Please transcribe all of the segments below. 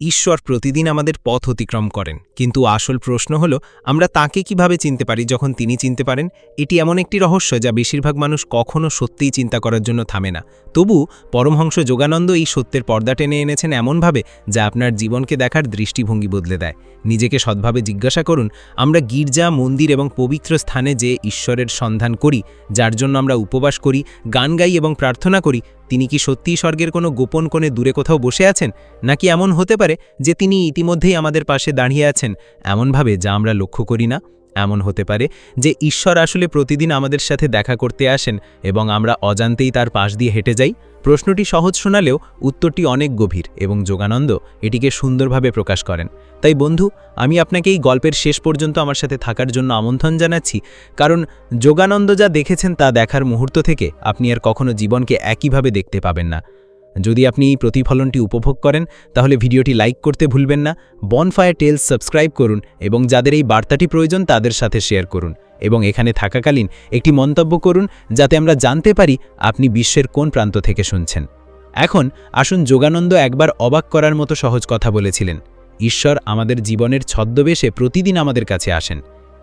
ঈশ্বর প্রতিদিন আমাদের পথ অতিক্রম করেন। কিন্তু আসল প্রশ্ন হল, আমরা তাকে কীভাবে চিনতে পারি যখন তিনি চিনতে পারেন? এটি এমন একটি রহস্য যা বেশিরভাগ মানুষ কখনও সত্যিই চিন্তা করার জন্য থামে না। তবু পরমহংস যোগানন্দ এই সত্যের পর্দা টেনে এনেছেন এমনভাবে যা আপনার জীবনকে দেখার দৃষ্টিভঙ্গি বদলে দেয়। নিজেকে সৎভাবে জিজ্ঞাসা করুন, আমরা গির্জা, মন্দির এবং পবিত্র স্থানে যে ঈশ্বরের সন্ধান করি, যার জন্য আমরা উপবাস করি, গান গাই এবং প্রার্থনা করি তিনি কি সত্যিই স্বর্গের কোনো গোপন কোণে দূরে কোথাও বসে আছেন? নাকি এমন হতে পারে যে তিনি ইতিমধ্যেই আমাদের পাশে দাঁড়িয়ে আছেন? এমনভাবে যা আমরা লক্ষ্য করি না। এমন হতে পারে যে ঈশ্বর আসলে প্রতিদিন আমাদের সাথে দেখা করতে আসেন এবং আমরা অজান্তেই তার পাশ দিয়ে হেঁটে যাই? প্রশ্নটি সহজ শোনালেও উত্তরটি অনেক গভীর এবং যোগানন্দ এটিকে সুন্দরভাবে প্রকাশ করেন। তাই বন্ধু, আমি আপনাকে এই গল্পের শেষ পর্যন্ত আমার সাথে থাকার জন্য আমন্ত্রণ জানাচ্ছি, কারণ যোগানন্দ যা দেখেছেন তা দেখার মুহূর্ত থেকে আপনি আর কখনো জীবনকে একইভাবে দেখতে পাবেন না। যদি আপনি এই প্রতিফলনটি উপভোগ করেন, তাহলে ভিডিওটি লাইক করতে ভুলবেন না বনফায়ার টেলস সাবস্ক্রাইব করুন এবং যাদের এই বার্তাটি প্রয়োজন তাদের সাথে শেয়ার করুন এবং এখানে থাকাকালীন একটি মন্তব্য করুন যাতে আমরা জানতে পারি আপনি বিশ্বের কোন প্রান্ত থেকে শুনছেন। এখন আসুন যোগানন্দ একবার অবাক করার মতো সহজ কথা বলেছিলেন, ঈশ্বর আমাদের জীবনের ছদ্মবেশে প্রতিদিন আমাদের কাছে আসেন।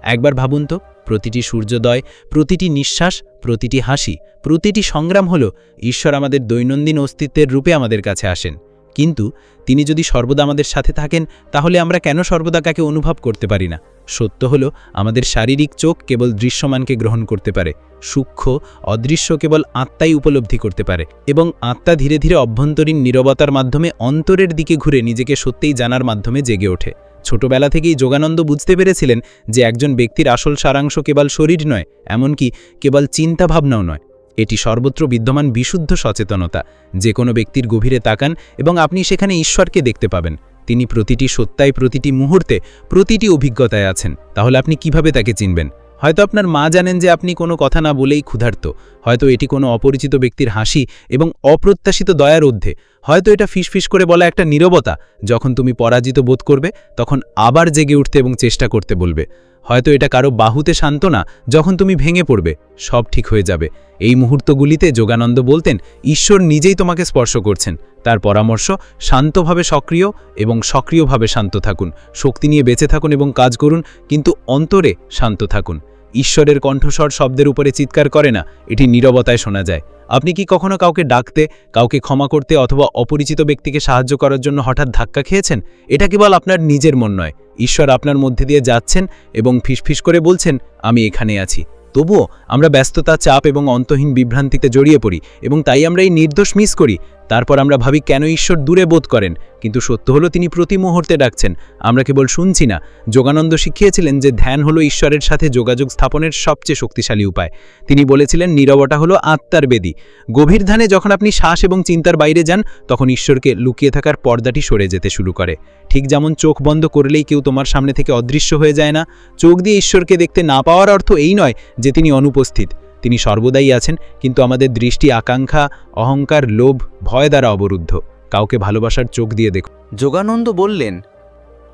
একবার ভাবুন তো, প্রতিটি সূর্যোদয়, প্রতিটি নিঃশ্বাস, প্রতিটি হাসি, প্রতিটি সংগ্রাম হল ঈশ্বর আমাদের দৈনন্দিন অস্তিত্বের রূপে আমাদের কাছে আসেন। কিন্তু তিনি যদি সর্বদা আমাদের সাথে থাকেন, তাহলে আমরা কেন সর্বদা কাকে অনুভব করতে পারি না? সত্য হল আমাদের শারীরিক চোখ কেবল দৃশ্যমানকে গ্রহণ করতে পারে, সূক্ষ্ম, অদৃশ্য কেবল আত্মাই উপলব্ধি করতে পারে এবং আত্মা ধীরে ধীরে অভ্যন্তরীণ নীরবতার মাধ্যমে অন্তরের দিকে ঘুরে নিজেকে সত্যিই জানার মাধ্যমে জেগে ওঠে। ছোটবেলা থেকেই যোগানন্দ বুঝতে পেরেছিলেন যে একজন ব্যক্তির আসল সারাংশ কেবল শরীর নয়, এমনকি কেবল চিন্তাভাবনাও নয়। এটি সর্বত্র বিদ্যমান বিশুদ্ধ সচেতনতা। যে কোনো ব্যক্তির গভীরে তাকান এবং আপনি সেখানে ঈশ্বরকে দেখতে পাবেন। তিনি প্রতিটি সত্যায় প্রতিটি মুহূর্তে, প্রতিটি অভিজ্ঞতায় আছেন। তাহলে আপনি কীভাবে তাকে চিনবেন? হয়তো আপনার মা জানেন যে আপনি কোনো কথা না বলেই ক্ষুধার্ত। হয়তো এটি কোনো অপরিচিত ব্যক্তির হাসি এবং অপ্রত্যাশিত দয়ার ঊর্ধ্বে। হয়তো এটা ফিসফিস করে বলা একটা নীরবতা। যখন তুমি পরাজিত বোধ করবে, তখন আবার জেগে উঠতে এবং চেষ্টা করতে বলবে। হয়তো এটা কারও বাহুতে সান্ত্বনা, যখন তুমি ভেঙে পড়বে, সব ঠিক হয়ে যাবে। এই মুহূর্তগুলিতে যোগানন্দ বলতেন, ঈশ্বর নিজেই তোমাকে স্পর্শ করছেন। তার পরামর্শ, শান্তভাবে সক্রিয় এবং সক্রিয়ভাবে শান্ত থাকুন। শক্তি নিয়ে বেঁচে থাকুন এবং কাজ করুন, কিন্তু অন্তরে শান্ত থাকুন। ঈশ্বরের কণ্ঠস্বর শব্দের উপরে চিৎকার করে না, এটি নীরবতায় শোনা যায়। আপনি কি কখনো কাউকে ডাকতে, কাউকে ক্ষমা করতে অথবা অপরিচিত ব্যক্তিকে সাহায্য করার জন্য হঠাৎ ধাক্কা খেয়েছেন? এটা কেবল আপনার নিজের মন নয়। ঈশ্বর আপনার মধ্যে দিয়ে যাচ্ছেন এবং ফিসফিস করে বলছেন, আমি এখানে আছি। তবুও আমরা ব্যস্ততা, চাপ এবং অন্তহীন বিভ্রান্তিতে জড়িয়ে পড়ি এবং তাই আমরা এই নির্দোষ মিস করি। তারপর আমরা ভাবি কেন ঈশ্বর দূরে বোধ করেন, কিন্তু সত্য হলো তিনি প্রতি মুহূর্তে ডাকছেন। আমরা কেবল শুনছি না। যোগানন্দ শিখিয়েছিলেন যে ধ্যান হলো ঈশ্বরের সাথে যোগাযোগ স্থাপনের সবচেয়ে শক্তিশালী উপায়। তিনি বলেছিলেন, নীরবতা হলো আত্মার বেদি। গভীর ধ্যানে যখন আপনি শ্বাস এবং চিন্তার বাইরে যান, তখন ঈশ্বরকে লুকিয়ে থাকার পর্দাটি সরে যেতে শুরু করে। ঠিক যেমন চোখ বন্ধ করলেই কেউ তোমার সামনে থেকে অদৃশ্য হয়ে যায় না। চোখ দিয়ে ঈশ্বরকে দেখতে না পাওয়ার অর্থ এই নয় যে তিনি অনুপস্থিত। তিনি সর্বদাই আছেন, কিন্তু আমাদের দৃষ্টি, আকাঙ্ক্ষা, অহংকার, লোভ, ভয় দ্বারা অবরুদ্ধ। কাউকে ভালোবাসার চোখ দিয়ে দেখো যোগানন্দ বললেন,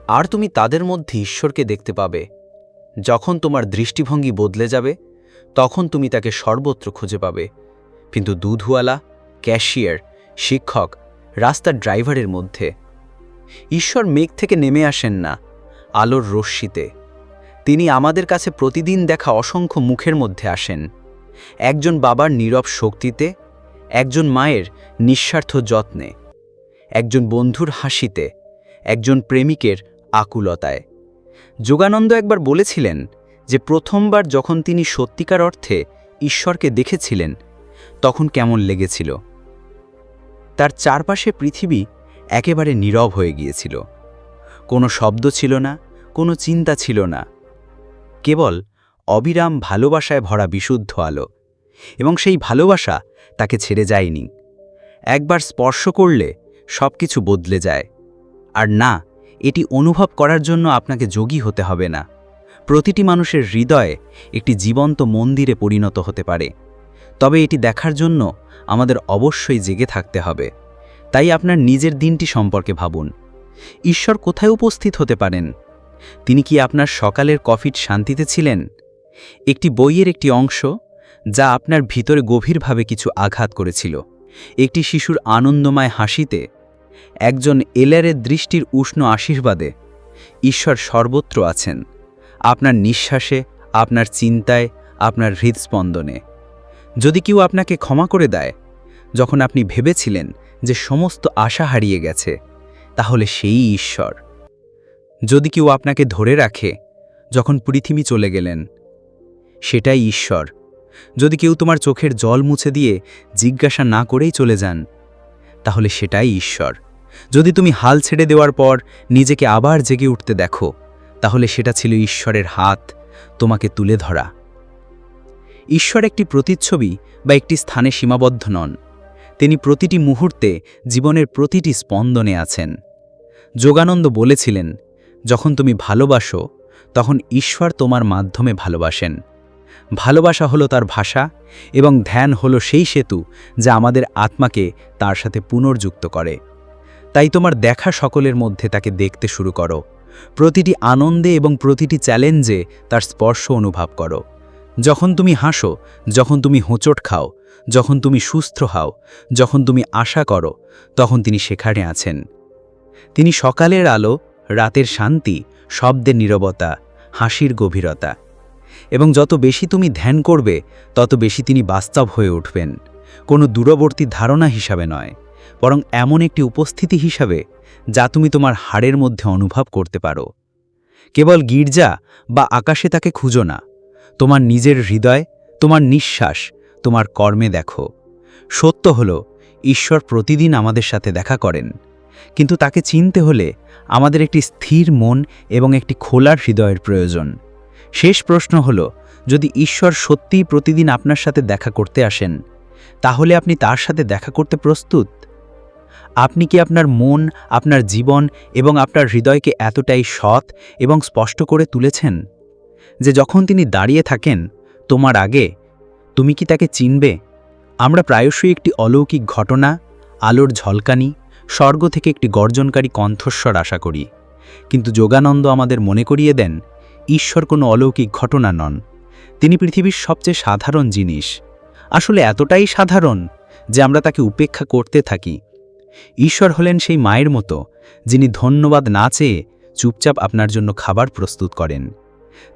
আর তুমি তাদের মধ্যে ঈশ্বরকে দেখতে পাবে। যখন তোমার দৃষ্টিভঙ্গি বদলে যাবে, তখন তুমি তাকে সর্বত্র খুঁজে পাবে। কিন্তু দুধওয়ালা, ক্যাশিয়ার, শিক্ষক রাস্তার ড্রাইভারের মধ্যে। ঈশ্বর মেঘ থেকে নেমে আসেন না, আলোর রশ্মিতে। তিনি আমাদের কাছে প্রতিদিন দেখা অসংখ্য মুখের মধ্যে আসেন। একজন বাবার নীরব শক্তিতে, একজন মায়ের নিঃস্বার্থ যত্নে, একজন বন্ধুর হাসিতে, একজন প্রেমিকের আকুলতায়। যোগানন্দ একবার বলেছিলেন যে প্রথমবার যখন তিনি সত্যিকার অর্থে ঈশ্বরকে দেখেছিলেন, তখন কেমন লেগেছিল। তার চারপাশে পৃথিবী একেবারে নীরব হয়ে গিয়েছিল। কোনো শব্দ ছিল না, কোনো চিন্তা ছিল না। কেবল অবিরাম ভালোবাসায় ভরা বিশুদ্ধ আলো, এবং সেই ভালোবাসা তাকে ছেড়ে যায়নি। একবার স্পর্শ করলে সব কিছু বদলে যায়। আর না, এটি অনুভব করার জন্য আপনাকে যোগী হতে হবে না। প্রতিটি মানুষের হৃদয়ে একটি জীবন্ত মন্দিরে পরিণত হতে পারে। তবে এটি দেখার জন্য আমাদের অবশ্যই জেগে থাকতে হবে। তাই আপনার নিজের দিনটি সম্পর্কে ভাবুন। ঈশ্বর কোথায় উপস্থিত হতে পারেন? তিনি কি আপনার সকালের কফিট শান্তিতে ছিলেন? একটি বইয়ের একটি অংশ যা আপনার ভিতরে গভীরভাবে কিছু আঘাত করেছিল। একটি শিশুর আনন্দময় হাসিতে একজন এলারের দৃষ্টির উষ্ণ আশীর্বাদে ঈশ্বর সর্বত্র আছেন। আপনার নিঃশ্বাসে, আপনার চিন্তায়, আপনার হৃদস্পন্দনে। যদি কেউ আপনাকে ক্ষমা করে দেয়, যখন আপনি ভেবেছিলেন যে সমস্ত আশা হারিয়ে গেছে, তাহলে সেই ঈশ্বর। যদি কেউ আপনাকে ধরে রাখে, যখন পৃথিবী চলে গেলেন সেটাই ঈশ্বর। যদি কেউ তোমার চোখের জল মুছে দিয়ে জিজ্ঞাসা না করেই চলে যান, তাহলে সেটাই ঈশ্বর। যদি তুমি হাল ছেড়ে দেওয়ার পর নিজেকে আবার জেগে উঠতে দেখো, তাহলে সেটা ছিল ঈশ্বরের হাত, তোমাকে তুলে ধরা। ঈশ্বর একটি প্রতিচ্ছবি বা একটি স্থানে সীমাবদ্ধ নন। তিনি প্রতিটি মুহূর্তে জীবনের প্রতিটি স্পন্দনে আছেন। যোগানন্দ বলেছিলেন, যখন তুমি ভালোবাসো, তখন ঈশ্বর তোমার মাধ্যমে ভালোবাসেন। ভালোবাসা হলো তার ভাষা এবং ধ্যান হলো সেই সেতু যা আমাদের আত্মাকে তার সাথে পুনর্যুক্ত করে। তাই তোমার দেখা সকলের মধ্যে তাকে দেখতে শুরু করো। প্রতিটি আনন্দে এবং প্রতিটি চ্যালেঞ্জে তার স্পর্শ অনুভব করো। যখন তুমি হাসো, যখন তুমি হোঁচট খাও, যখন তুমি সুস্থ হও, যখন তুমি আশা করো, তখন তিনি সেখানে আছেন। তিনি সকালের আলো, রাতের শান্তি, শব্দের নীরবতা, হাসির গভীরতা। এবং যত বেশি তুমি ধ্যান করবে, তত বেশি তিনি বাস্তব হয়ে উঠবেন। কোনো দূরবর্তী ধারণা হিসাবে নয়, বরং এমন একটি উপস্থিতি হিসাবে, যা তুমি তোমার হাড়ের মধ্যে অনুভব করতে পারো। কেবল গির্জা বা আকাশে তাকে খুঁজো না। তোমার নিজের হৃদয়, তোমার নিঃশ্বাস, তোমার কর্মে দেখো। সত্য হল, ঈশ্বর প্রতিদিন আমাদের সাথে দেখা করেন। কিন্তু তাকে চিনতে হলে আমাদের একটি স্থির মন এবং একটি খোলার হৃদয়ের প্রয়োজন। শেষ প্রশ্ন হল, যদি ঈশ্বর সত্যিই প্রতিদিন আপনার সাথে দেখা করতে আসেন, তাহলে আপনি তার সাথে দেখা করতে প্রস্তুত? আপনি কি আপনার মন, আপনার জীবন এবং আপনার হৃদয়কে এতটাই সৎ এবং স্পষ্ট করে তুলেছেন, যে যখন তিনি দাঁড়িয়ে থাকেন, তোমার আগে, তুমি কি তাকে চিনবে? আমরা প্রায়শই একটি অলৌকিক ঘটনা, আলোর ঝলকানি, স্বর্গ থেকে একটি গর্জনকারী কণ্ঠস্বর আশা করি। কিন্তু যোগানন্দ আমাদের মনে করিয়ে দেন ঈশ্বর কোনো অলৌকিক ঘটনা নন। তিনি পৃথিবীর সবচেয়ে সাধারণ জিনিস। আসলে এতটাই সাধারণ যে আমরা তাকে উপেক্ষা করতে থাকি। ঈশ্বর হলেন সেই মায়ের মতো, যিনি ধন্যবাদ না চেয়ে চুপচাপ আপনার জন্য খাবার প্রস্তুত করেন।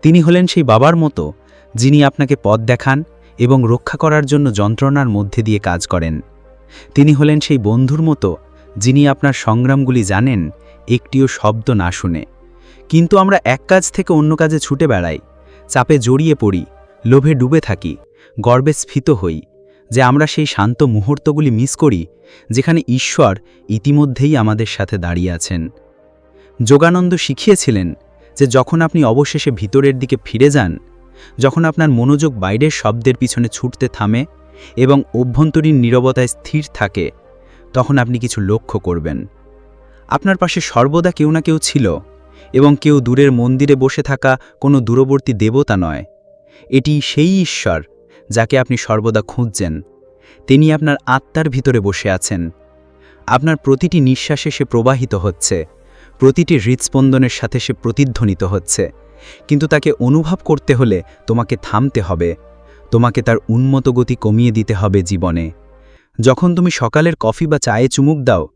তিনি হলেন সেই বাবার মতো, যিনি আপনাকে পথ দেখান এবং রক্ষা করার জন্য যন্ত্রণার মধ্যে দিয়ে কাজ করেন। তিনি হলেন সেই বন্ধুর মতো, যিনি আপনার সংগ্রামগুলি জানেন, একটিও শব্দ না শুনে। কিন্তু আমরা এক কাজ থেকে অন্য কাজে ছুটে বেড়াই। চাপে জড়িয়ে পড়ি, লোভে ডুবে থাকি, গর্বে স্ফীত হই, যে আমরা সেই শান্ত মুহূর্তগুলি মিস করি, যেখানে ঈশ্বর ইতিমধ্যেই আমাদের সাথে দাঁড়িয়ে আছেন। যোগানন্দ শিখিয়েছিলেন যে যখন আপনি অবশেষে ভিতরের দিকে ফিরে যান, যখন আপনার মনোযোগ বাইরের শব্দের পিছনে ছুটতে থামে এবং অভ্যন্তরীণ নীরবতায় স্থির থাকে, তখন আপনি কিছু লক্ষ্য করবেন। আপনার পাশে সর্বদা কেউ না কেউ ছিল। এবং কেউ দূরের মন্দিরে বসে থাকা কোনো দূরবর্তী দেবতা নয়। এটি সেই ঈশ্বর যাকে আপনি সর্বদা খুঁজছেন। তিনি আপনার আত্মার ভিতরে বসে আছেন। আপনার প্রতিটি নিঃশ্বাসে সে প্রবাহিত হচ্ছে। প্রতিটি হৃৎস্পন্দনের সাথে সে প্রতিধ্বনিত হচ্ছে। কিন্তু তাকে অনুভব করতে হলে তোমাকে থামতে হবে। তোমাকে তার উন্মত গতি কমিয়ে দিতে হবে জীবনে। যখন তুমি সকালের কফি বা চায়ে চুমুক দাও,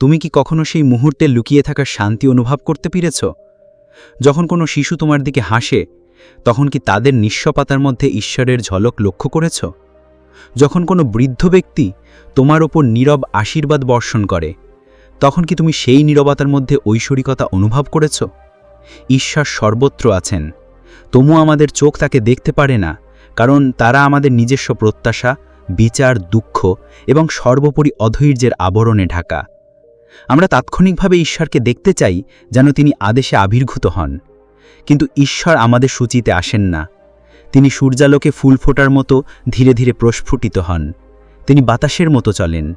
তুমি কি কখনো সেই মুহূর্তে লুকিয়ে থাকার শান্তি অনুভব করতে পেরেছ? যখন কোনো শিশু তোমার দিকে হাসে, তখন কি তাদের নিঃস্বপাতার মধ্যে ঈশ্বরের ঝলক লক্ষ্য করেছ? যখন কোনো বৃদ্ধ ব্যক্তি তোমার ওপর নীরব আশীর্বাদ বর্ষণ করে, তখন কি তুমি সেই নীরবতার মধ্যে ঐশ্বরিকতা অনুভব করেছ? ঈশ্বর সর্বত্র আছেন। তবু আমাদের চোখ তাকে দেখতে পারে না, কারণ তারা আমাদের নিজস্ব প্রত্যাশা, বিচার, দুঃখ এবং সর্বোপরি অধৈর্যের আবরণে ঢাকা। আমরা তাৎক্ষণিকভাবে ঈশ্বরকে দেখতে চাই যেন তিনি আদেশে আবির্ভূত হন। কিন্তু ঈশ্বর আমাদের সূচিতে আসেন না। তিনি সূর্যালোকে ফুল ফোটার মতো ধীরে ধীরে প্রস্ফুটিত হন। তিনি বাতাসের মতো চলেন।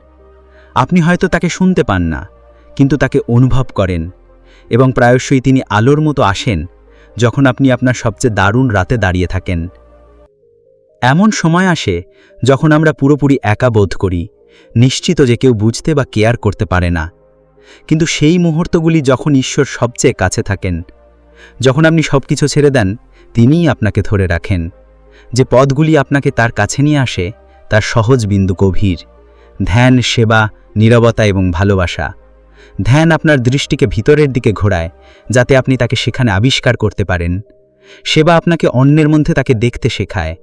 আপনি হয়তো তাকে শুনতে পান না, কিন্তু তাকে অনুভব করেন এবং প্রায়শই তিনি আলোর মতো আসেন যখন আপনি আপনার সবচেয়ে দারুণ রাতে দাঁড়িয়ে থাকেন। এমন সময় আসে যখন আমরা পুরোপুরি একা বোধ করি, নিশ্চিত যে কেউ বুঝতে বা কেয়ার করতে পারে না। কিন্তু সেই মুহূর্তগুলি যখন ঈশ্বর সবচেয়ে কাছে থাকেন, যখন আপনি সব কিছু ছেড়ে দেন, তিনিই আপনাকে ধরে রাখেন। যে পদগুলি আপনাকে তার কাছে নিয়ে আসে, তার সহজ বিন্দু গভীর। ধ্যান, সেবা, নীরবতা এবং ভালোবাসা। ধ্যান আপনার দৃষ্টিকে ভিতরের দিকে ঘোরায়, যাতে আপনি তাকে সেখানে আবিষ্কার করতে পারেন। সেবা আপনাকে অন্যের মধ্যে তাকে দেখতে শেখায়।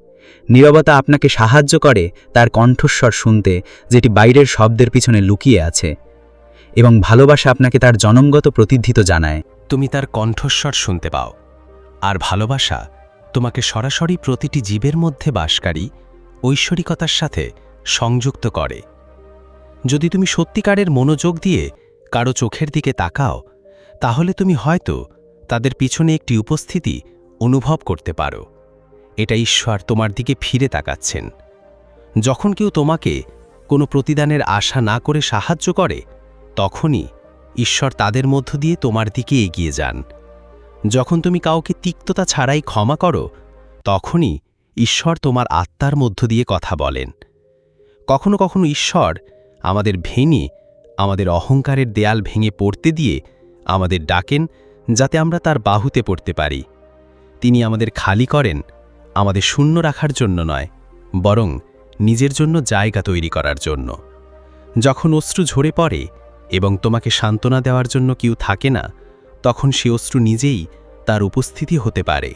নীরবতা আপনাকে সাহায্য করে তার কণ্ঠস্বর শুনতে, যেটি বাইরের শব্দের পিছনে লুকিয়ে আছে। এবং ভালোবাসা আপনাকে তার জনমগত প্রতিদ্ধিত জানায়। তুমি তার কণ্ঠস্বর শুনতে পাও। আর ভালোবাসা তোমাকে সরাসরি প্রতিটি জীবের মধ্যে বাসকারী, ঐশ্বরিকতার সাথে সংযুক্ত করে। যদি তুমি সত্যিকারের মনোযোগ দিয়ে কারও চোখের দিকে তাকাও, তাহলে তুমি হয়তো তাদের পিছনে একটি উপস্থিতি অনুভব করতে পারো। এটা ঈশ্বর তোমার দিকে ফিরে তাকাচ্ছেন। যখন কেউ তোমাকে কোনো প্রতিদানের আশা না করে সাহায্য করে তখনই ঈশ্বর তাদের মধ্য দিয়ে তোমার দিকে এগিয়ে যান। যখন তুমি কাউকে তিক্ততা ছাড়াই ক্ষমা করো, তখনই ঈশ্বর তোমার আত্মার মধ্য দিয়ে কথা বলেন। কখনো কখনো ঈশ্বর আমাদের ভেঙে, আমাদের অহংকারের দেয়াল ভেঙে পড়তে দিয়ে আমাদের ডাকেন যাতে আমরা তার বাহুতে পড়তে পারি। তিনি আমাদের খালি করেন, আমাদের শূন্য রাখার জন্য নয়, বরং নিজের জন্য জায়গা তৈরি করার জন্য। যখন অশ্রু ঝরে পড়ে এবং তোমাকে সান্ত্বনা দেওয়ার জন্য কেউ থাকে না, তখন সে অশ্রু নিজেই তার উপস্থিতি হতে পারে।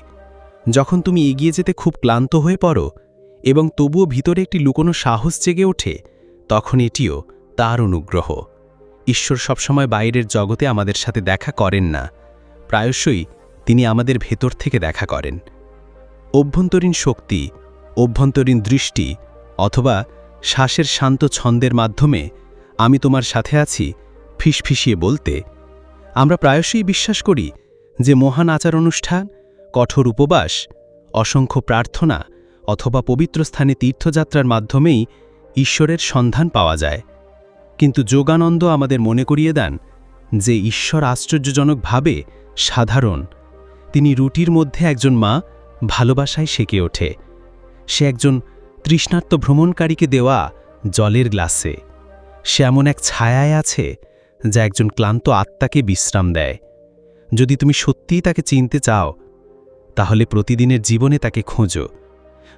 যখন তুমি এগিয়ে যেতে খুব ক্লান্ত হয়ে পড়ো এবং তবুও ভিতরে একটি লুকোনো সাহস জেগে ওঠে, তখন এটিও তার অনুগ্রহ। ঈশ্বর সবসময় বাইরের জগতে আমাদের সাথে দেখা করেন না, প্রায়শই তিনি আমাদের ভেতর থেকে দেখা করেন। অভ্যন্তরীণ শক্তি, অভ্যন্তরীণ দৃষ্টি অথবা শ্বাসের শান্ত ছন্দের মাধ্যমে আমি তোমার সাথে আছি ফিসফিসিয়ে বলতে, আমরা প্রায়শই বিশ্বাস করি যে মহান আচার অনুষ্ঠান কঠোর উপবাস, অসংখ্য প্রার্থনা অথবা পবিত্র স্থানে তীর্থযাত্রার মাধ্যমেই ঈশ্বরের সন্ধান পাওয়া যায়। কিন্তু যোগানন্দ আমাদের মনে করিয়ে দেন যে ঈশ্বর আশ্চর্যজনকভাবে সাধারণ। তিনি রুটির মধ্যে একজন মা ভালোবাসায় সেকে ওঠে। সে একজন তৃষ্ণার্ত ভ্রমণকারীকে দেওয়া জলের গ্লাসে। সে এমন এক ছায়ায় আছে যা একজন ক্লান্ত আত্মাকে বিশ্রাম দেয়। যদি তুমি সত্যিই তাকে চিনতে চাও, তাহলে প্রতিদিনের জীবনে তাকে খোঁজো।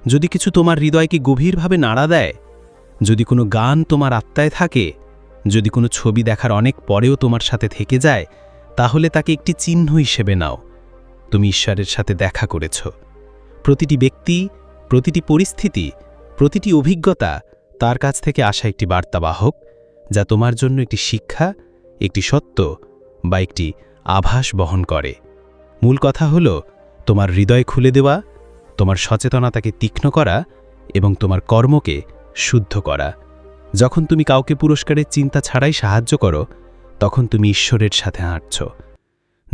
যদি কিছু তোমার হৃদয়কে গভীরভাবে নাড়া দেয়, যদি কোনো গান তোমার আত্মায় থাকে, যদি কোনো ছবি দেখার অনেক পরেও তোমার সাথে থেকে যায়, তাহলে তাকে একটি চিহ্ন হিসেবে নাও। তুমি ঈশ্বরের সাথে দেখা করেছ। প্রতিটি ব্যক্তি, প্রতিটি পরিস্থিতি, প্রতিটি অভিজ্ঞতা তার কাছ থেকে আসা একটি বার্তাবাহক, যা তোমার জন্য একটি শিক্ষা একটি সত্য বা একটি আভাস বহন করে। মূল কথা হল, তোমার হৃদয় খুলে দেওয়া, তোমার সচেতনতাকে তীক্ষ্ণ করা এবং তোমার কর্মকে শুদ্ধ করা। যখন তুমি কাউকে পুরস্কারের চিন্তা ছাড়াই সাহায্য করো, তখন তুমি ঈশ্বরের সাথে হাঁটছ।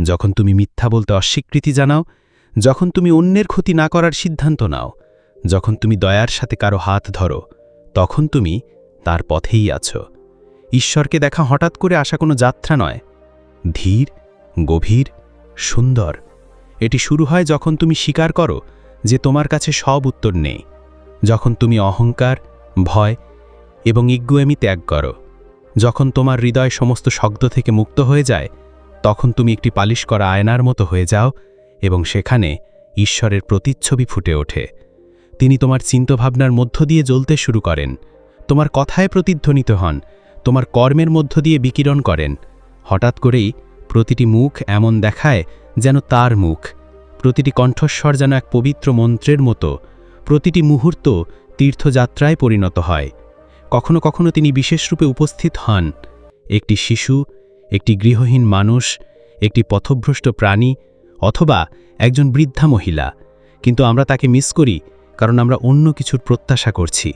যখন তুমি মিথ্যা বলতে অস্বীকৃতি জানাও, যখন তুমি অন্যের ক্ষতি না করার সিদ্ধান্ত নাও, যখন তুমি দয়ার সাথে কারও হাত ধরো, তখন তুমি তার পথেই আছো। ঈশ্বরকে দেখা হঠাৎ করে আসা কোনো যাত্রা নয়। ধীর, গভীর, সুন্দর। এটি শুরু হয় যখন তুমি স্বীকার করো যে তোমার কাছে সব উত্তর নেই। যখন তুমি অহংকার, ভয় এবং ইজ্ঞুয়েমি ত্যাগ করো। যখন তোমার হৃদয় সমস্ত শব্দ থেকে মুক্ত হয়ে যায়, তখন তুমি একটি পালিশ করা আয়নার মতো হয়ে যাও এবং সেখানে ঈশ্বরের প্রতিচ্ছবি ফুটে ওঠে। তিনি তোমার চিন্তাভাবনার মধ্য দিয়ে জ্বলতে শুরু করেন। তোমার কথায় প্রতিধ্বনিত হন। তোমার কর্মের মধ্য দিয়ে বিকিরণ করেন। হঠাৎ করেই প্রতিটি মুখ এমন দেখায় যেন তার মুখ। প্রতিটি কণ্ঠস্বর যেন এক পবিত্র মন্ত্রের মতো। প্রতিটি মুহূর্ত তীর্থযাত্রায় পরিণত হয়। কখনো কখনো তিনি বিশেষরূপে উপস্থিত হন। একটি শিশু, একটি গৃহহীন মানুষ, একটি পথভ্রষ্ট প্রাণী অথবা একজন বৃদ্ধা মহিলা। কিন্তু আমরা তাকে মিস করি কারণ আমরা অন্য কিছুর প্রত্যাশা করছি।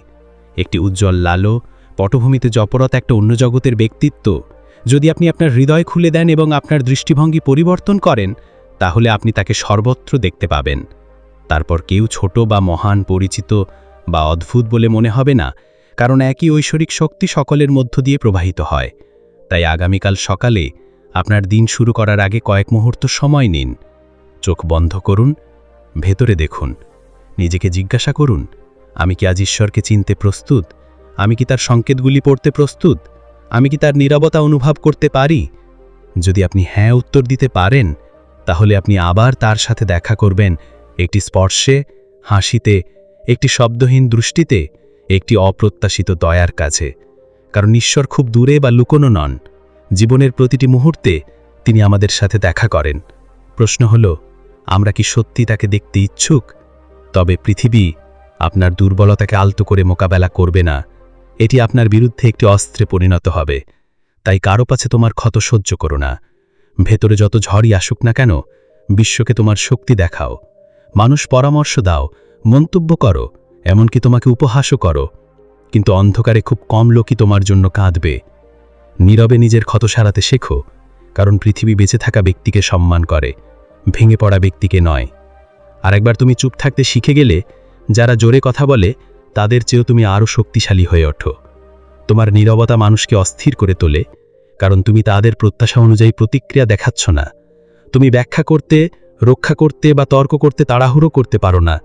একটি উজ্জ্বল লালো পটভূমিতে জপরত একটা অন্য জগতের ব্যক্তিত্ব, যদি আপনি আপনার হৃদয় খুলে দেন এবং আপনার দৃষ্টিভঙ্গি পরিবর্তন করেন, তাহলে আপনি তাকে সর্বত্র দেখতে পাবেন। তারপর কেউ ছোট বা মহান, পরিচিত বা অদ্ভুত বলে মনে হবে না, কারণ একই ঐশ্বরিক শক্তি সকলের মধ্য দিয়ে প্রবাহিত হয়। তাই আগামীকাল সকালে আপনার দিন শুরু করার আগে কয়েক মুহূর্ত সময় নিন। চোখ বন্ধ করুন, ভেতরে দেখুন। নিজেকে জিজ্ঞাসা করুন, আমি কি আজ ঈশ্বরকে চিনতে প্রস্তুত? আমি কি তার সংকেতগুলি পড়তে প্রস্তুত? আমি কি তার নীরবতা অনুভব করতে পারি? যদি আপনি হ্যাঁ উত্তর দিতে পারেন, তাহলে আপনি আবার তার সাথে দেখা করবেন, একটি স্পর্শে, হাসিতে, একটি শব্দহীন দৃষ্টিতে, একটি অপ্রত্যাশিত দয়ার কাছে। কারণ ঈশ্বর খুব দূরে বা লুকোনো নন। জীবনের প্রতিটি মুহূর্তে তিনি আমাদের সাথে দেখা করেন। প্রশ্ন হল, আমরা কি সত্যি তাকে দেখতে ইচ্ছুক? তবে পৃথিবী আপনার দুর্বলতাকে আলতো করে মোকাবেলা করবে না। এটি আপনার বিরুদ্ধে একটি অস্ত্রে পরিণত হবে। তাই কারও পাছে তোমার ক্ষত সহ্য করো না। ভেতরে যত ঝড়ই আসুক না কেন, বিশ্বকে তোমার শক্তি দেখাও। মানুষ পরামর্শ দাও, মন্তব্য করো, এমনকি তোমাকে উপহাসও করো। কিন্তু অন্ধকারে খুব কম লোকই তোমার জন্য কাঁদবে। নীরবে নিজের ক্ষত সারাতে শেখো, কারণ পৃথিবী বেঁচে থাকা ব্যক্তিকে সম্মান করে, ভেঙে পড়া ব্যক্তিকে নয়। আর একবার তুমি চুপ থাকতে শিখে গেলে, যারা জোরে কথা বলে তাদের চেয়েও তুমি আরও শক্তিশালী হয়ে ওঠো। তোমার নীরবতা মানুষকে অস্থির করে তোলে, কারণ তুমি তাদের প্রত্যাশা অনুযায়ী প্রতিক্রিয়া দেখাচ্ছ না। তুমি ব্যাখ্যা করতে, রক্ষা করতে বা তর্ক করতে তাড়াহুড়ো করতে পারো না।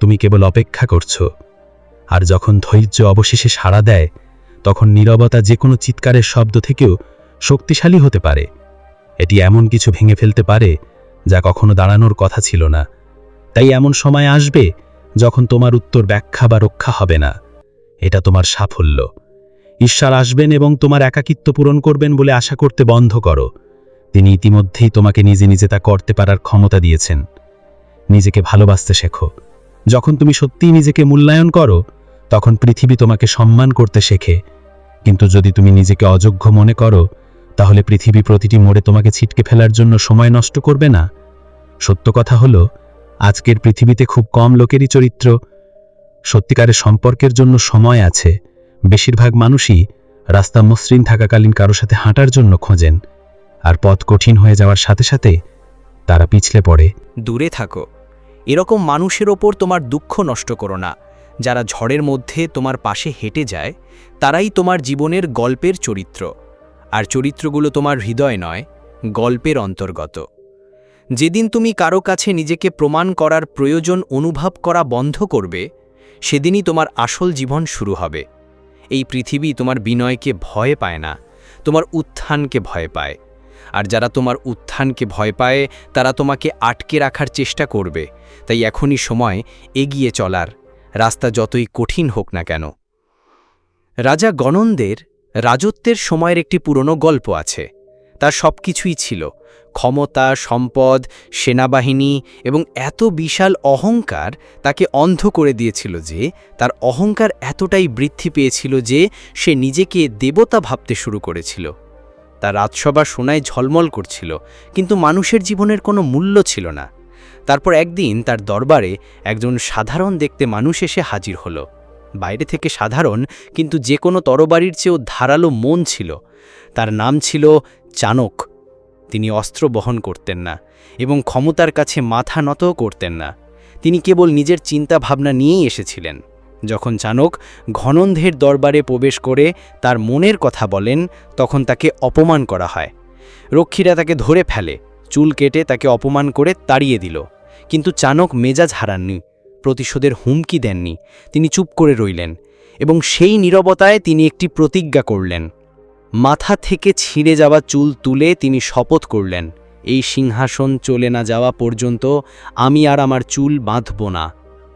তুমি কেবল অপেক্ষা করছ। আর যখন ধৈর্য অবশেষে সাড়া দেয়, তখন নীরবতা যে কোনো চিৎকারের শব্দ থেকেও শক্তিশালী হতে পারে। এটি এমন কিছু ভেঙে ফেলতে পারে, যা কখনো দাঁড়ানোর কথা ছিল না। তাই এমন সময় আসবে যখন তোমার উত্তর ব্যাখ্যা বা রক্ষা হবে না, এটা তোমার সাফল্য। ঈশ্বর আসবেন এবং তোমার একাকিত্ব পূরণ করবেন বলে আশা করতে বন্ধ করো। তিনি ইতিমধ্যেই তোমাকে নিজে নিজে তা করতে পারার ক্ষমতা দিয়েছেন। নিজেকে ভালোবাসতে শেখো। যখন তুমি সত্যিই নিজেকে মূল্যায়ন করো, তখন পৃথিবী তোমাকে সম্মান করতে শেখে। কিন্তু যদি তুমি নিজেকে অযোগ্য মনে করো, তাহলে পৃথিবী প্রতিটি মোড়ে তোমাকে ছিটকে ফেলার জন্য সময় নষ্ট করবে না। সত্য কথা হলো আজকের পৃথিবীতে খুব কম লোকেরই চরিত্র। সত্যিকারের সম্পর্কের জন্য সময় আছে। বেশিরভাগ মানুষই রাস্তা মসৃণ থাকাকালীন কারও সাথে হাঁটার জন্য খোঁজেন। আর পথ কঠিন হয়ে যাওয়ার সাথে সাথে তারা পিছলে পড়ে। দূরে থাকো। এরকম মানুষের ওপর তোমার দুঃখ নষ্ট করো না। যারা ঝড়ের মধ্যে তোমার পাশে হেঁটে যায়, তারাই তোমার জীবনের গল্পের চরিত্র। আর চরিত্রগুলো তোমার হৃদয় নয়, গল্পের অন্তর্গত। যেদিন তুমি কারও কাছে নিজেকে প্রমাণ করার প্রয়োজন অনুভব করা বন্ধ করবে, সেদিনই তোমার আসল জীবন শুরু হবে। এই পৃথিবী তোমার বিনয়কে ভয় পায় না, তোমার উত্থানকে ভয় পায়। আর যারা তোমার উত্থানকে ভয় পায়, তারা তোমাকে আটকে রাখার চেষ্টা করবে। তাই এখনই সময় এগিয়ে চলার, রাস্তা যতই কঠিন হোক না কেন। রাজা গণন্দের রাজত্বের সময়ের একটি পুরনো গল্প আছে। তার সব কিছুই ছিল। ক্ষমতা, সম্পদ, সেনাবাহিনী এবং এত বিশাল অহংকার তাকে অন্ধ করে দিয়েছিল যে, তার অহংকার এতটাই বৃদ্ধি পেয়েছিল যে, সে নিজেকে দেবতা ভাবতে শুরু করেছিল। তার রাজসভা সোনায় ঝলমল করছিল, কিন্তু মানুষের জীবনের কোনো মূল্য ছিল না। তারপর একদিন তার দরবারে একজন সাধারণ দেখতে মানুষ এসে হাজির হলো। বাইরে থেকে সাধারণ, কিন্তু যে কোনো তরবারির চেয়েও ধারালো মন ছিল। তার নাম ছিল চাণক। তিনি অস্ত্র বহন করতেন না এবং ক্ষমতার কাছে মাথা নতও করতেন না। তিনি কেবল নিজের চিন্তা ভাবনা নিয়েই এসেছিলেন। যখন চাণক ঘনন্ধের দরবারে প্রবেশ করে তার মনের কথা বলেন, তখন তাকে অপমান করা হয়। রক্ষীরা তাকে ধরে ফেলে, চুল কেটে তাকে অপমান করে তাড়িয়ে দিল। কিন্তু চাণক মেজাজ হারাননি, প্রতিশোধের হুমকি দেননি। তিনি চুপ করে রইলেন এবং সেই নীরবতায় তিনি একটি প্রতিজ্ঞা করলেন। মাথা থেকে ছিঁড়ে যাওয়া চুল তুলে তিনি শপথ করলেন, এই সিংহাসন চলে না যাওয়া পর্যন্ত আমি আর আমার চুল বাঁধব না।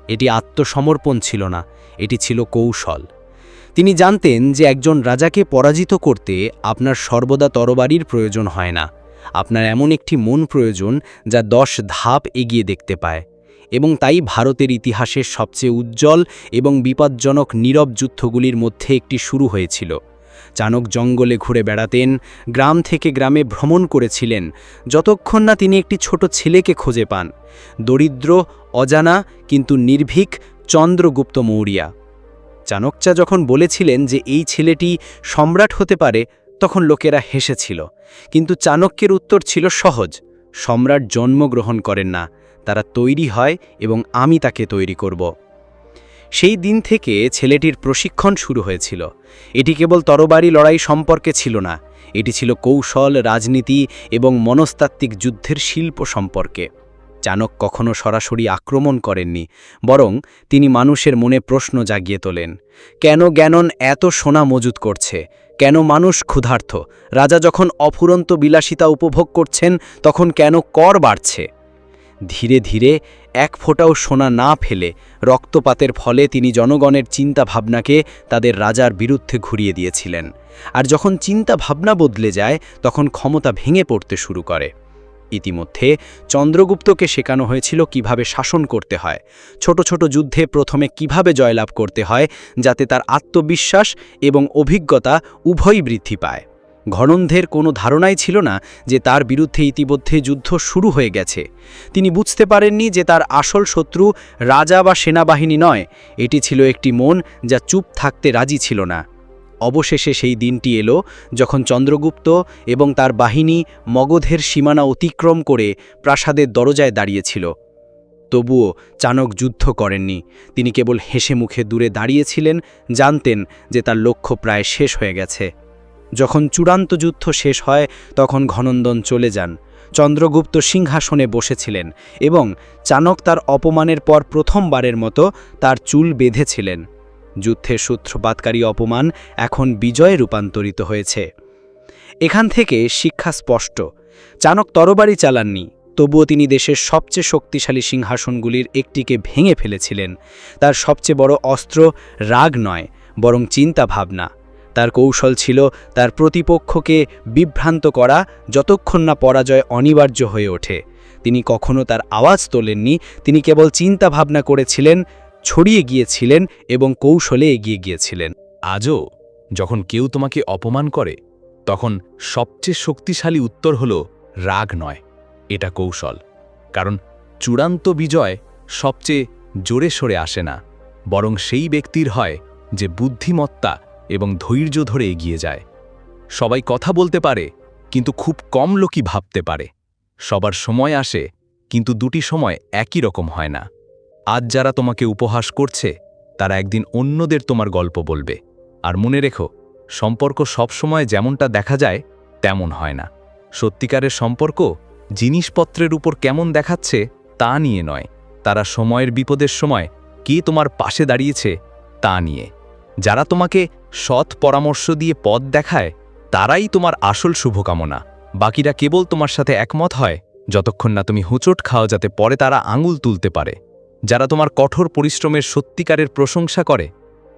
এটি আত্মসমর্পণ ছিল না, এটি ছিল কৌশল। তিনি জানতেন যে একজন রাজাকে পরাজিত করতে আপনার সর্বদা তরবারির প্রয়োজন হয় না। আপনার এমন একটি মন প্রয়োজন যা দশ ধাপ এগিয়ে দেখতে পায়। এবং তাই ভারতের ইতিহাসের সবচেয়ে উজ্জ্বল এবং বিপজ্জনক নীরব যুদ্ধগুলির মধ্যে একটি শুরু হয়েছিল। চাণক জঙ্গলে ঘুরে বেড়াতেন, গ্রাম থেকে গ্রামে ভ্রমণ করেছিলেন, যতক্ষণ না তিনি একটি ছোট ছেলেকে খুঁজে পান। দরিদ্র, অজানা, কিন্তু নির্ভীক চন্দ্রগুপ্ত মৌরিয়া। চাণক্যা যখন বলেছিলেন যে এই ছেলেটি সম্রাট হতে পারে, তখন লোকেরা হেসেছিল। কিন্তু চাণক্যের উত্তর ছিল সহজ, সম্রাট জন্মগ্রহণ করেন না, তারা তৈরি হয় এবং আমি তাকে তৈরি করব। সেই দিন থেকে ছেলেটির প্রশিক্ষণ শুরু হয়েছিল। এটি কেবল তরবারি লড়াই সম্পর্কে ছিল না, এটি ছিল কৌশল, রাজনীতি এবং মনস্তাত্ত্বিক যুদ্ধের শিল্প সম্পর্কে। চাণক কখনো সরাসরি আক্রমণ করেননি, বরং তিনি মানুষের মনে প্রশ্ন জাগিয়ে তোলেন, কেন জ্ঞানন এত সোনা মজুত করছে? কেন মানুষ ক্ষুধার্থ রাজা যখন অফুরন্ত বিলাসিতা উপভোগ করছেন, তখন কেন কর বাড়ছে? ধীরে ধীরে এক ফোঁটাও সোনা না ফেলে রক্তপাতের ফলে তিনি জনগণের চিন্তা ভাবনাকে তাদের রাজার বিরুদ্ধে ঘুরিয়ে দিয়েছিলেন। আর যখন চিন্তা ভাবনা বদলে যায়, তখন ক্ষমতা ভেঙে পড়তে শুরু করে। ইতিমধ্যে চন্দ্রগুপ্তকে শেখানো হয়েছিল কীভাবে শাসন করতে হয়। ছোট ছোট যুদ্ধে প্রথমে কীভাবে জয়লাভ করতে হয়, যাতে তার আত্মবিশ্বাস এবং অভিজ্ঞতা উভয়ই বৃদ্ধি পায়। ঘনন্ধের কোনো ধারণাই ছিল না যে তার বিরুদ্ধে ইতিমধ্যে যুদ্ধ শুরু হয়ে গেছে। তিনি বুঝতে পারেননি যে তার আসল শত্রু রাজা বা সেনাবাহিনী নয়, এটি ছিল একটি মন যা চুপ থাকতে রাজি ছিল না। অবশেষে সেই দিনটি এলো যখন চন্দ্রগুপ্ত এবং তার বাহিনী মগধের সীমানা অতিক্রম করে প্রাসাদের দরজায় দাঁড়িয়েছিল। তবুও চাণক যুদ্ধ করেননি, তিনি কেবল হেসে মুখে দূরে দাঁড়িয়েছিলেন, জানতেন যে তার লক্ষ্য প্রায় শেষ হয়ে গেছে। যখন চূড়ান্ত যুদ্ধ শেষ হয়, তখন ঘনন্দন চলে যান। চন্দ্রগুপ্ত সিংহাসনে বসেছিলেন এবং চাণক তার অপমানের পর প্রথমবারের মতো তার চুল বেঁধেছিলেন। যুদ্ধের সূত্রপাতকারী অপমান এখন বিজয়ে রূপান্তরিত হয়েছে। এখান থেকে শিক্ষা স্পষ্ট। চাণক তরবারি চালাননি, তবুও তিনি দেশের সবচেয়ে শক্তিশালী সিংহাসনগুলির একটিকে ভেঙে ফেলেছিলেন। তার সবচেয়ে বড় অস্ত্র রাগ নয়, বরং চিন্তা ভাবনা। তার কৌশল ছিল তার প্রতিপক্ষকে বিভ্রান্ত করা যতক্ষণ না পরাজয় অনিবার্য হয়ে ওঠে। তিনি কখনো তার আওয়াজ তোলেননি, তিনি কেবল চিন্তা ভাবনা করেছিলেন, ছড়িয়ে গিয়েছিলেন এবং কৌশলে এগিয়ে গিয়েছিলেন। আজও যখন কেউ তোমাকে অপমান করে, তখন সবচেয়ে শক্তিশালী উত্তর হল রাগ নয়, এটা কৌশল। কারণ চূড়ান্ত বিজয় সবচেয়ে জোরে সরে আসে না, বরং সেই ব্যক্তির হয় যে বুদ্ধিমত্তা এবং ধৈর্য ধরে এগিয়ে যায়। সবাই কথা বলতে পারে, কিন্তু খুব কম লোকই ভাবতে পারে। সবার সময় আসে, কিন্তু দুটি সময় একই রকম হয় না। আজ যারা তোমাকে উপহাস করছে, তারা একদিন অন্যদের তোমার গল্প বলবে। আর মনে রেখো, সম্পর্ক সবসময় যেমনটা দেখা যায়, তেমন হয় না। সত্যিকারের সম্পর্ক জিনিসপত্রের উপর কেমন দেখাচ্ছে, তা নিয়ে নয়। তারা সময়ের বিপদের সময় কে তোমার পাশে দাঁড়িয়েছে, তা নিয়ে। যারা তোমাকে সৎ পরামর্শ দিয়ে পথ দেখায়, তারাই তোমার আসল শুভকামনা। বাকিরা কেবল তোমার সাথে একমত হয়, যতক্ষণ না তুমি হুঁচট খাও যাতে পরে তারা আঙুল তুলতে পারে। যারা তোমার কঠোর পরিশ্রমের সত্যিকারের প্রশংসা করে,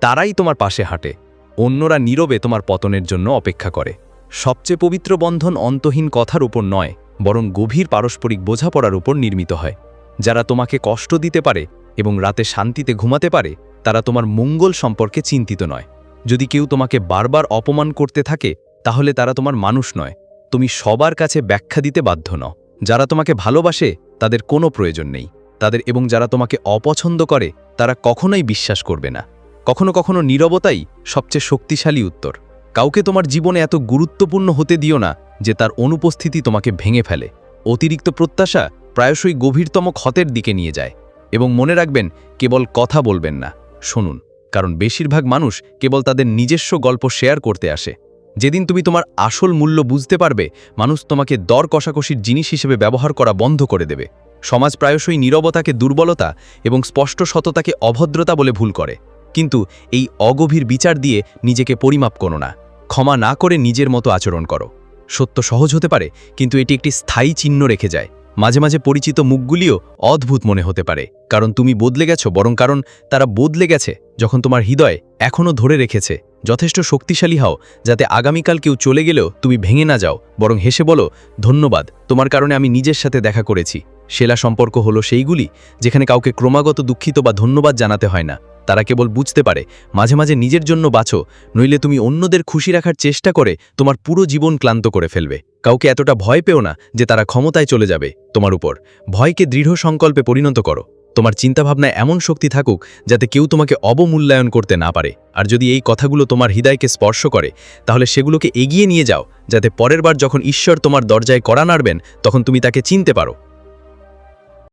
তারাই তোমার পাশে হাঁটে। অন্যরা নীরবে তোমার পতনের জন্য অপেক্ষা করে। সবচেয়ে পবিত্র বন্ধন অন্তহীন কথার উপর নয়, বরং গভীর পারস্পরিক বোঝাপড়ার উপর নির্মিত হয়। যারা তোমাকে কষ্ট দিতে পারে এবং রাতে শান্তিতে ঘুমাতে পারে তারা তোমার মঙ্গল সম্পর্কে চিন্তিত নয়। যদি কেউ তোমাকে বারবার অপমান করতে থাকে, তাহলে তারা তোমার মানুষ নয়। তুমি সবার কাছে ব্যাখ্যা দিতে বাধ্য ন যারা তোমাকে ভালোবাসে, তাদের কোনো প্রয়োজন নেই। তাদের এবং যারা তোমাকে অপছন্দ করে, তারা কখনোই বিশ্বাস করবে না। কখনো কখনো নীরবতাই সবচেয়ে শক্তিশালী উত্তর। কাউকে তোমার জীবনে এত গুরুত্বপূর্ণ হতে দিও না যে তার অনুপস্থিতি তোমাকে ভেঙে ফেলে। অতিরিক্ত প্রত্যাশা প্রায়শই গভীরতম ক্ষতের দিকে নিয়ে যায় এবং মনে রাখবেন, কেবল কথা বলবেন না। শুনুন, কারণ বেশিরভাগ মানুষ কেবল তাদের নিজস্ব গল্প শেয়ার করতে আসে। যেদিন তুমি তোমার আসল মূল্য বুঝতে পারবে, মানুষ তোমাকে দর কষাকষির জিনিস হিসেবে ব্যবহার করা বন্ধ করে দেবে। সমাজ প্রায়শই নীরবতাকে দুর্বলতা এবং স্পষ্ট সততাকে অভদ্রতা বলে ভুল করে। কিন্তু এই অগভীর বিচার দিয়ে নিজেকে পরিমাপ করো না, ক্ষমা না করে নিজের মতো আচরণ করো। সত্য সহজ হতে পারে, কিন্তু এটি একটি স্থায়ী চিহ্ন রেখে যায়। মাঝে মাঝে পরিচিত মুখগুলিও অদ্ভুত মনে হতে পারে। কারণ তুমি বদলে গেছো, বরং কারণ তারা বদলে গেছে, যখন তোমার হৃদয় এখনও ধরে রেখেছে। যথেষ্ট শক্তিশালী হও, যাতে আগামীকাল কেউ চলে গেলেও তুমি ভেঙে না যাও, বরং হেসে বলো, ধন্যবাদ, তোমার কারণে আমি নিজের সাথে দেখা করেছি। সেলা সম্পর্ক হলো সেইগুলি যেখানে কাউকে ক্রমাগত দুঃখিত বা ধন্যবাদ জানাতে হয় না। তারা কেবল বুঝতে পারে, মাঝে মাঝে নিজের জন্য বাঁচো, নইলে তুমি অন্যদের খুশি রাখার চেষ্টা করে তোমার পুরো জীবন ক্লান্ত করে ফেলবে। কাউকে এতটা ভয় পেও না যে তারা ক্ষমতায় চলে যাবে। তোমার উপর ভয়কে দৃঢ় সংকল্পে পরিণত করো। তোমার চিন্তাভাবনায় এমন শক্তি থাকুক যাতে কেউ তোমাকে অবমূল্যায়ন করতে না পারে। আর যদি এই কথাগুলো তোমার হৃদয়কে স্পর্শ করে, তাহলে সেগুলোকে এগিয়ে নিয়ে যাও, যাতে পরের বার যখন ঈশ্বর তোমার দরজায় কড়া নাড়বেন, তখন তুমি তাকে চিনতে পারো।